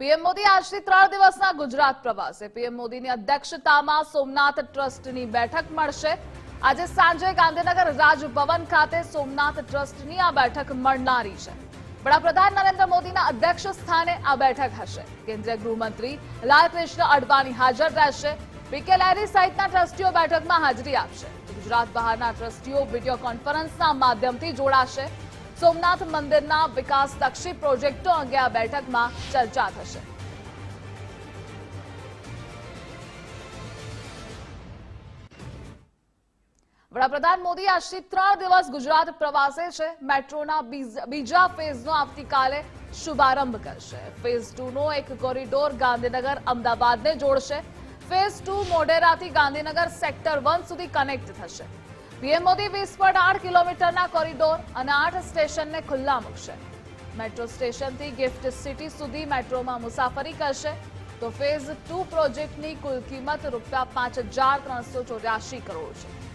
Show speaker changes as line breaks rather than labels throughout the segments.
PM Modi આજથી ત્રણ દિવસના ગુજરાત પ્રવાસે. પીએમ મોદીની અધ્યક્ષતામાં સોમનાથ ટ્રસ્ટની બેઠક મળશે. આજે સાંજે ગાંધીનગર રાજભવન ખાતે સોમનાથ ટ્રસ્ટની આ બેઠક મળનારી છે. વડાપ્રધાન નરેન્દ્ર મોદીના અધ્યક્ષ સ્થાને આ બેઠક હશે. કેન્દ્રીય ગૃહમંત્રી લાલકૃષ્ણ અડવાણી હાજર રહેશે. પીકે લહેરી સહિતના ટ્રસ્ટીઓ બેઠકમાં હાજરી આપશે. ગુજરાત બહારના ટ્રસ્ટીઓ વીડિયો કોન્ફરન્સના માધ્યમથી જોડાશે. સોમનાથ મંદિરના વિકાસલક્ષી પ્રોજેક્ટો અંગે આ બેઠકમાં ચર્ચા થશે. વડાપ્રધાન મોદી આજથી ત્રણ દિવસ ગુજરાત પ્રવાસે છે. મેટ્રોના બીજ- બીજા ફેઝનો આવતીકાલે શુભારંભ કરશે. ફેઝ ટુ નો એક કોરિડોર ગાંધીનગર અમદાવાદને જોડશે. ફેઝ ટુ મોઢેરાથી ગાંધીનગર સેક્ટર વન સુધી કનેક્ટ થશે. પીએમ મોદી વીસ પોઈન્ટ આઠ કિલોમીટરના કોરિડોર અને આઠ સ્ટેશનને ખુલ્લા મૂકશે. મેટ્રો સ્ટેશનથી ગિફ્ટ સિટી સુધી મેટ્રોમાં મુસાફરી કરશે. તો ફેઝ ટુ પ્રોજેક્ટની કુલ કિંમત રૂપિયા પાંચ કરોડ છે.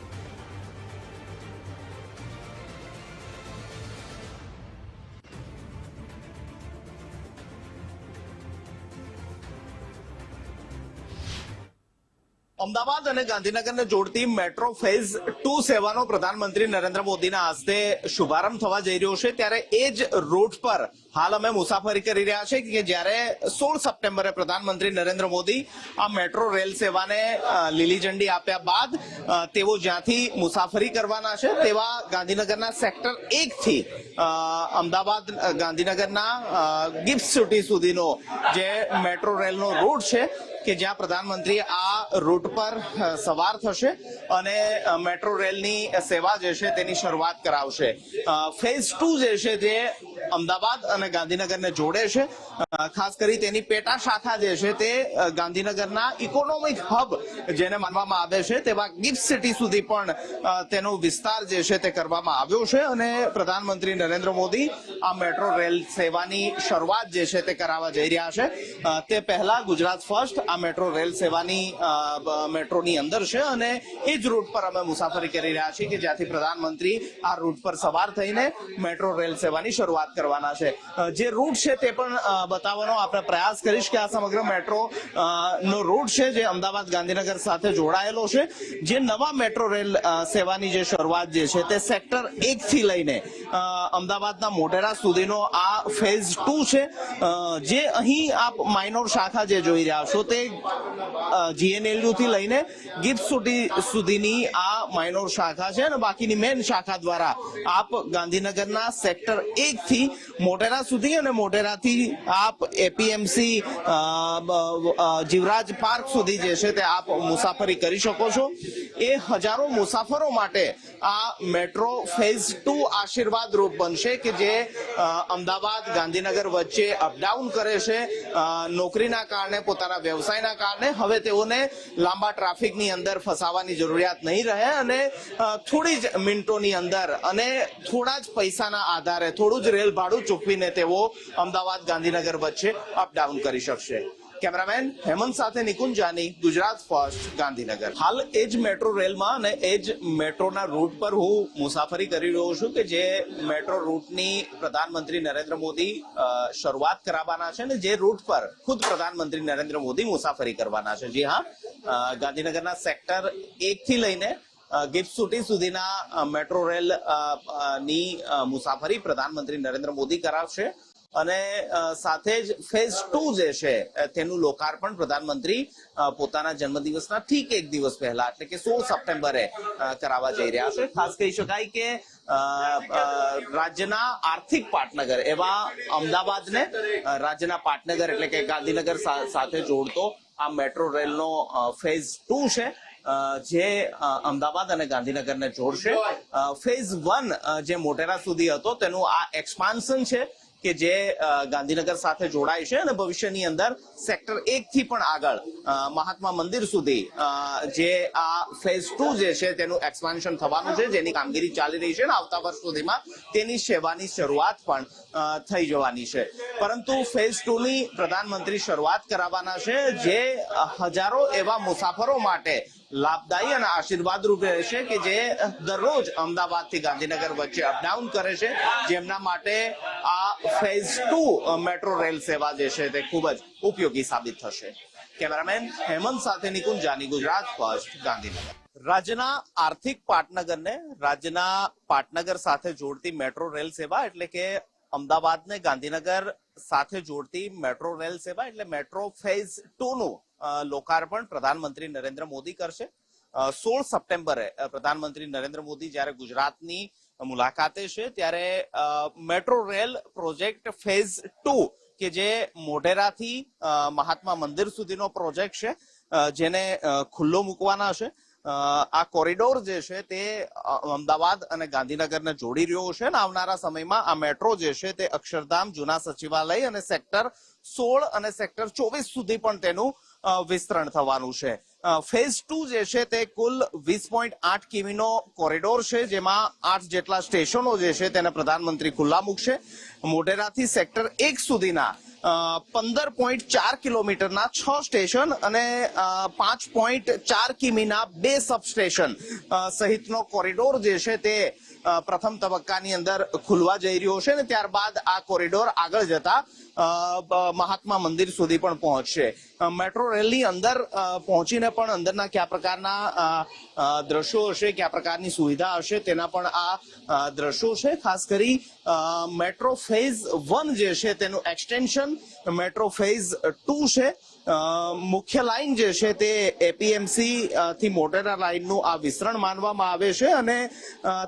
અમદાવાદ અને ગાંધીનગરને જોડતી મેટ્રો ફેઝ ટુ સેવાનો પ્રધાનમંત્રી નરેન્દ્ર મોદીના હસ્તે શુભારંભ થવા જઈ રહ્યો છે. ત્યારે એ જ રૂટ પર હાલ અમે મુસાફરી કરી રહ્યા છે કે જ્યારે સોળ સપ્ટેમ્બરે પ્રધાનમંત્રી નરેન્દ્ર મોદી આ મેટ્રો રેલ સેવાને લીલી ઝંડી આપ્યા બાદ તેઓ જ્યાંથી મુસાફરી કરવાના છે તેવા ગાંધીનગરના સેક્ટર એક થી અમદાવાદ ગાંધીનગરના ગિફ્ટ સિટી સુધીનો જે મેટ્રો રેલનો રૂટ છે કે જ્યાં પ્રધાનમંત્રી આ રૂટ પર સવાર થશે અને મેટ્રો રેલની સેવા જે છે તેની શરૂઆત કરાવશે. ફેઝ ટુ જે છે તે અમદાવાદ અને ગાંધીનગરને જોડે છે. ખાસ કરી તેની પેટા શાખા જે છે તે ગાંધીનગરના ઇકોનોમિક હબ જેને માનવામાં આવે છે તેવા ગિફ્ટ સિટી સુધી પણ તેનો વિસ્તાર જે છે તે કરવામાં આવ્યો છે અને પ્રધાનમંત્રી નરેન્દ્ર મોદી આ મેટ્રો રેલ સેવાની શરૂઆત જે છે તે કરાવવા જઈ રહ્યા છે. તે પહેલા ગુજરાત ફર્સ્ટ આ મેટ્રો રેલ સેવાની મેટ્રોની અંદર છે અને એ જ રૂટ પર અમે મુસાફરી કરી રહ્યા છીએ કે જ્યાંથી પ્રધાનમંત્રી આ રૂટ પર સવાર થઈને મેટ્રો રેલ સેવાની શરૂઆત કરવાના છે. જે રૂટ છે તે પણ બતાવવાનો આપણે પ્રયાસ કરીશ કે આ સમગ્ર મેટ્રો નો રૂટ છે જે અમદાવાદ ગાંધીનગર સાથે જોડાયેલો છે. જે નવા મેટ્રો રેલ સેવાની જે શરૂઆત જે છે તે સેક્ટર એક થી લઈને અમદાવાદના મોટેરા સુધીનો આ ફેઝ ટુ છે. જે અહીં આપ માઇનોર શાખા જે જોઈ રહ્યા છો તે જીએનએલયુ થી લઈને ગિફ્ટ સુધી, સુધીની આ માઇનોર શાખા છે અને બાકીની મેન શાખા દ્વારા આપ ગાંધીનગરના સેક્ટર એક થી મોટેરા સુધી અને મોટેરાથી આપ એપીએમસી જીવરાજ પાર્ક સુધી જે છે તે આપ મુસાફરી કરી શકો છો. એ હજારો મુસાફરો માટે આ મેટ્રો ફેઝ ટુ આશીર્વાદ રૂપ બનશે કે જે અમદાવાદ, ગાંધીનગર વચ્ચે અપડાઉન કરે છે. નોકરીના કારણે, પોતાના વ્યવસાયના કારણે. હવે તેઓને લાંબા ટ્રાફિકની અંદર ફસાવાની જરૂરિયાત નહીં રહે અને થોડી જ મિનિટોની અંદર અને થોડા જ પૈસાના આધારે, થોડું જ રેલ ભાડું ચૂકવીને તેઓ અમદાવાદ ગાંધીનગર વચ્ચે અપડાઉન કરી શકશે. કેમેરામેન હેમંત સાથે નિકુંજ જાની, ગુજરાત ફર્સ્ટ ગાંધીનગર. હાલ એ જ મેટ્રો રેલમાં અને એ જ મેટ્રોના રૂટ પર હું મુસાફરી કરી રહ્યો છું કે જે મેટ્રો રૂટની પ્રધાનમંત્રી નરેન્દ્ર મોદી શરૂઆત કરાવવાના છે અને જે રૂટ પર ખુદ પ્રધાનમંત્રી નરેન્દ્ર મોદી મુસાફરી કરવાના છે. જી હા ગાંધીનગરના સેક્ટર એક થી લઈને ગિફ્ટ સુટી સુધીના મેટ્રો રેલની મુસાફરી પ્રધાનમંત્રી નરેન્દ્ર મોદી કરાવશે. અને સાથે જ ફેઝ ટુ જે છે તેનું લોકાર્પણ પ્રધાનમંત્રી પોતાના જન્મદિવસના ઠીક એક દિવસ પહેલા, એટલે કે સોળ સપ્ટેમ્બરે કરાવવા જઈ રહ્યા છે. ખાસ કહી શકાય કે રાજ્યના આર્થિક પાટનગર, એવા અમદાવાદને રાજ્યના પાટનગર એટલે કે ગાંધીનગર સાથે જોડતો આ મેટ્રો રેલનો ફેઝ ટુ છે. જે અમદાવાદ અને ગાંધીનગરને જોડશે. ફેઝ વન જે મોટેરા સુધી હતો, તેનું આ એક્સપાન્શન છે કે જે ગાંધીનગર સાથે જોડાય છે અને ભવિષ્યની અંદર સેક્ટર એક થી પણ આગળ મહાત્મા મંદિર સુધી જે આ ફેઝ ટુ જે છે તેનું એક્સપાન્શન થવાનું છે, જેની કામગીરી ચાલી રહી છે અને આવતા વર્ષ સુધીમાં તેની સેવાની શરૂઆત પણ થઈ જવાની છે. પરંતુ ફેઝ ટુ ની પ્રધાનમંત્રી શરૂઆત કરાવવાના છે, જે હજારો એવા મુસાફરો માટે લાભદાયી અને આશીર્વાદ રૂપે રહેશે કે જે દરરોજ અમદાવાદથી ગાંધીનગર વચ્ચે અપડાઉન કરે છે, જેમના માટે આ ફેઝ ટુ મેટ્રો રેલ સેવા જે છે તે ખૂબ જ ઉપયોગી સાબિત થશે. કેમેરામેન હેમંત સાથે નિકુંજ, જાની ગુજરાત, ફર્સ્ટ ગાંધીનગર. રાજ્યના આર્થિક પાટનગરને, રાજ્યના પાટનગર સાથે જોડતી મેટ્રો રેલ સેવા એટલે કે અમદાવાદને ગાંધીનગર સાથે જોડતી મેટ્રો રેલ સેવા એટલે મેટ્રો ફેઝ ટુ નું લોકાર્પણ પ્રધાનમંત્રી નરેન્દ્ર મોદી કરશે. સોળ સપ્ટેમ્બરે પ્રધાનમંત્રી નરેન્દ્ર મોદી જ્યારે ગુજરાતની મુલાકાતે છે, ત્યારે metro rail project phase two કે જે મોઢેરાથી મહાત્મા મંદિર સુધીનો પ્રોજેક્ટ છે જેને ખુલ્લો મૂકવાના છે. આ કોરિડોર જે છે તે અમદાવાદ અને ગાંધીનગરને જોડી રહ્યો છે અને આવનારા સમયમાં આ મેટ્રો જે છે તે અક્ષરધામ જૂના સચિવાલય અને સેક્ટર સોળ અને સેક્ટર ચોવીસ સુધી પણ તેનું વિસ્તરણ થવાનું છે. ફેઝ ટુ જે છે તે કુલ વીસ પોઈન્ટ આઠ કિમીનો કોરિડોર છે, જેમાં આઠ જેટલા સ્ટેશનો જે છે તેને પ્રધાનમંત્રી ખુલ્લા મૂકશે. મોઢેરાથી સેક્ટર એક સુધીના પંદર પોઈન્ટ ચાર કિલોમીટરના છ સ્ટેશન અને પાંચ પોઈન્ટ ચાર કિમીના બે સબસ્ટેશન સહિતનો કોરિડોર જે છે તે પ્રથમ તબક્કાની અંદર ખુલવા જઈ રહ્યો છે અને ત્યારબાદ આ કોરિડોર આગળ જતા મહાત્મા મંદિર સુધી પણ પહોંચશે. મેટ્રો રેલની અંદર પહોંચીને પણ અંદરના કયા પ્રકારના દ્રશ્યો હશે, કયા પ્રકારની સુવિધા હશે, તેના પણ આ દ્રશ્યો છે. ખાસ કરી મેટ્રો ફેઝ વન જે છે તેનું એક્સટેન્શન મેટ્રો ફેઝ ટુ છે. મુખ્ય લાઈન જે છે તે એપીએમસી થી મોટેરા લાઈનનું આ વિસ્તરણ માનવામાં આવે છે અને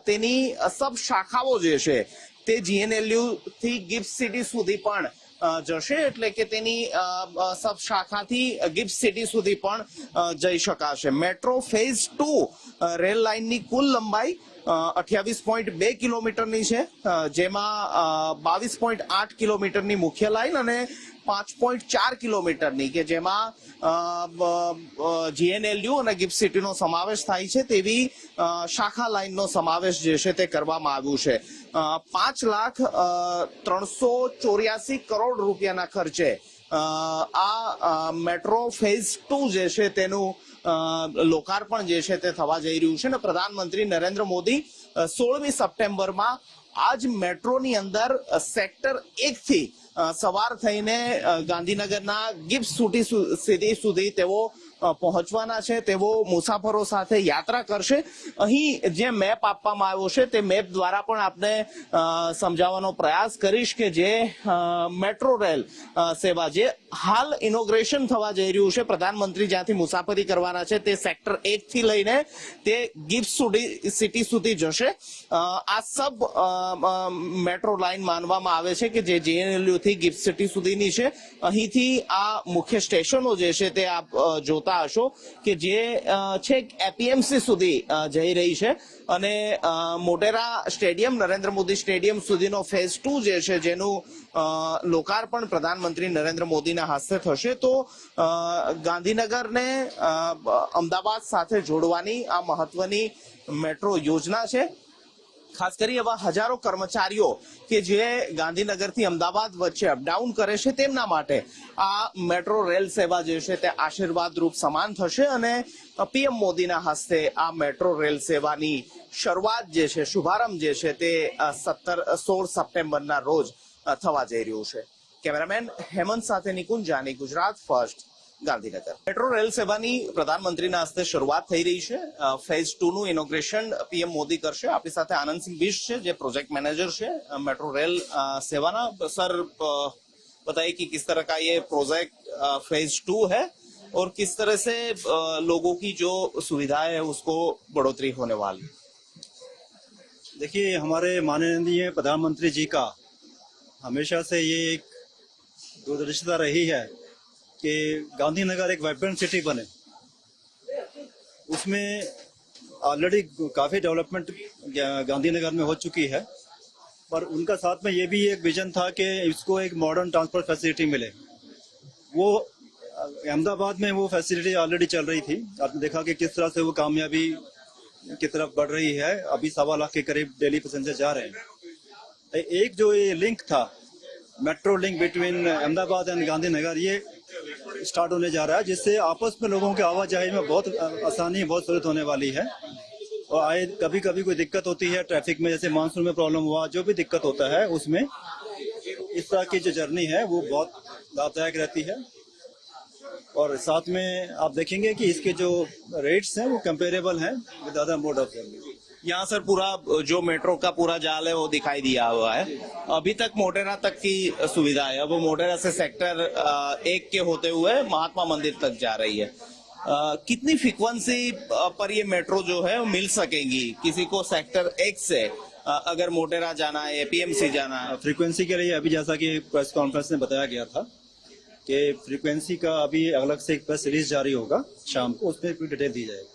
તેની સબ શાખાઓ જે છે તે જીએનએલયુ થી ગિફ્ટ સિટી સુધી પણ જશે એટલે કે તેની સબ શાખાથી ગિફ્ટ સિટી સુધી પણ જઈ શકાશે. મેટ્રો ફેઝ ટુ રેલ લાઇનની કુલ લંબાઈ અઠ્યાવીસ પોઈન્ટ બે કિલોમીટરની છે. જેમાં બાવીસ પોઈન્ટ આઠ કિલોમીટરની મુખ્ય લાઇન અને પાંચ પોઈન્ટ ચાર કિલોમીટરની કે જેમાં જીએનએલયુ અને ગિફ્ટ સિટીનો સમાવેશ થાય છે તેવી શાખા લાઇનનો સમાવેશ જે છે તે કરવામાં આવ્યું છે. પાંચ લાખ ત્રણસો ચોર્યાસી કરોડ રૂપિયાના ખર્ચે આ મેટ્રો ફેઝ ટુ જે છે તેનું લોકાર્પણ જે છે તે થવા જઈ રહ્યું છે અને પ્રધાનમંત્રી નરેન્દ્ર મોદી સોળમી સપ્ટેમ્બરમાં આજ મેટ્રોની અંદર સેક્ટર એક થી સવાર થઈને ગાંધીનગરના ગિફ્ટ સુટી સુધી તેઓ પહોંચવાના છે તેઓ મુસાફરો સાથે યાત્રા કરશે. અહીં જે મેપ આપવામાં આવ્યો છે તે મેપ દ્વારા પણ આપણે સમજાવવાનો પ્રયાસ કરીશ કે જે મેટ્રો રેલ સેવા જે હાલ ઇનોગ્રેશન થવા જઈ રહ્યું છે પ્રધાનમંત્રી જ્યાંથી મુસાફરી કરવાના છે તે સેક્ટર એક થી લઈને તે ગિફ્ટ સુધી સિટી સુધી જશે. આ સબ મેટ્રો લાઇન માનવામાં આવે છે કે જે જેએનએલયુ થી ગિફ્ટ સિટી સુધીની છે. અહીંથી આ મુખ્ય સ્ટેશનો જે છે તે આપ અ, જોતા હશો કે જે છેક એપીએમસી સુધી જઈ રહી છે. અને મોટેરા સ્ટેડિયમ, નરેન્દ્ર મોદી સ્ટેડિયમ સુધીનો ફેઝ ટુ જે છે, જેનું લોકાર્પણ પ્રધાનમંત્રી નરેન્દ્ર મોદીના હસ્તે થશે, તો ગાંધીનગરને અમદાવાદ સાથે જોડવાની આ મહત્વની મેટ્રો યોજના છે. ખાસ કરી એવા હજારો કર્મચારીઓ કે જે ગાંધીનગરથી અમદાવાદ વચ્ચે અપડાઉન કરે છે તેમના માટે આ મેટ્રો રેલ સેવા જે છે તે આશીર્વાદ રૂપ સમાન થશે અને પીએમ મોદીના હસ્તે આ મેટ્રો રેલ સેવાની શરૂઆત જે છે, શુભારંભ જે છે તે સત્તર સોળ સપ્ટેમ્બરના રોજ થવા જઈ રહ્યું છે. કેમેરામેન હેમંત સાથે નિકુંજાની Gujarat first. Gandhinagar metro rail સેવાની પ્રધાનમંત્રીના હસ્તે શરૂઆત થઈ રહી છે ફેઝ ટુ નું ઇનોગ્રેશન પીએમ મોદી કરશે આપણી સાથે આનંદસિંહ બીશ છે જે પ્રોજેક્ટ મેનેજર છે મેટ્રો રેલ સેવાના સર बताइए कि किस तरह का ये प्रोजेक्ट फ़ेज़ टू है और किस तरह से लोगों की जो सुविधाएँ है उसको बढ़ोतरी होने वाली
देखिए हमारे माननीय प्रधानमंत्री जी का हमेशा से ये एक दूरदर्शिता रही है कि गांधीनगर एक वाइब्रेंट सिटी बने। उसमें ऑलरेडी काफ़ी डेवलपमेंट गांधीनगर में हो चुकी है। पर उनका साथ में ये भी एक विजन था कि इसको एक मॉडर्न ट्रांसपोर्ट फैसिलिटी मिले। वो, अहमदाबाद में वो फैसिलिटी ऑलरेडी चल रही थी। आपने देखा कि किस तरह से वो कामयाबी की तरफ़ बढ़ रही है। अभी सवा लाख के करीब डेली पैसेंजर जा रहे हैं। एक जो ये लिंक था metro link between Ahmedabad and Gandhinagar, ये स्टार्ट होने जा रहा है, जिससे आपस में लोगों के आवाजाही में बहुत आसानी, बहुत सहूलत होने वाली है। और आए कभी कभी कोई दिक्कत होती है ट्रैफ़िक में जैसे मानसून में प्रॉब्लम हुआ, जो भी दिक्कत होता है, उसमें इस तरह की जो जर्नी है, वो बहुत लाभदायक रहती है। और साथ में आप देखेंगे कि इसके जो रेट्स हैं, वो कंपेरेबल हैं with other mode of journey
यहाँ सर पूरा, जो मेट्रो का पूरा जाल है वो दिखाई दिया हुआ है। अभी तक मोटेरा तक की सुविधा है। अब वो मोटेरा से सेक्टर एक के होते हुए महात्मा मंदिर तक जा रही है। कितनी फ्रीक्वेंसी पर ये मेट्रो जो है वो मिल सकेंगी किसी को सेक्टर एक से? अगर मोटेरा जाना है एपीएमसी जाना है।
फ्रीक्वेंसी के लिए अभी जैसा कि प्रेस कॉन्फ्रेंस में बताया गया था कि फ्रीक्वेंसी का अभी अलग से एक प्रेस रिलीज़ जारी होगा शाम को, उसमें डिटेल दी जाएगी।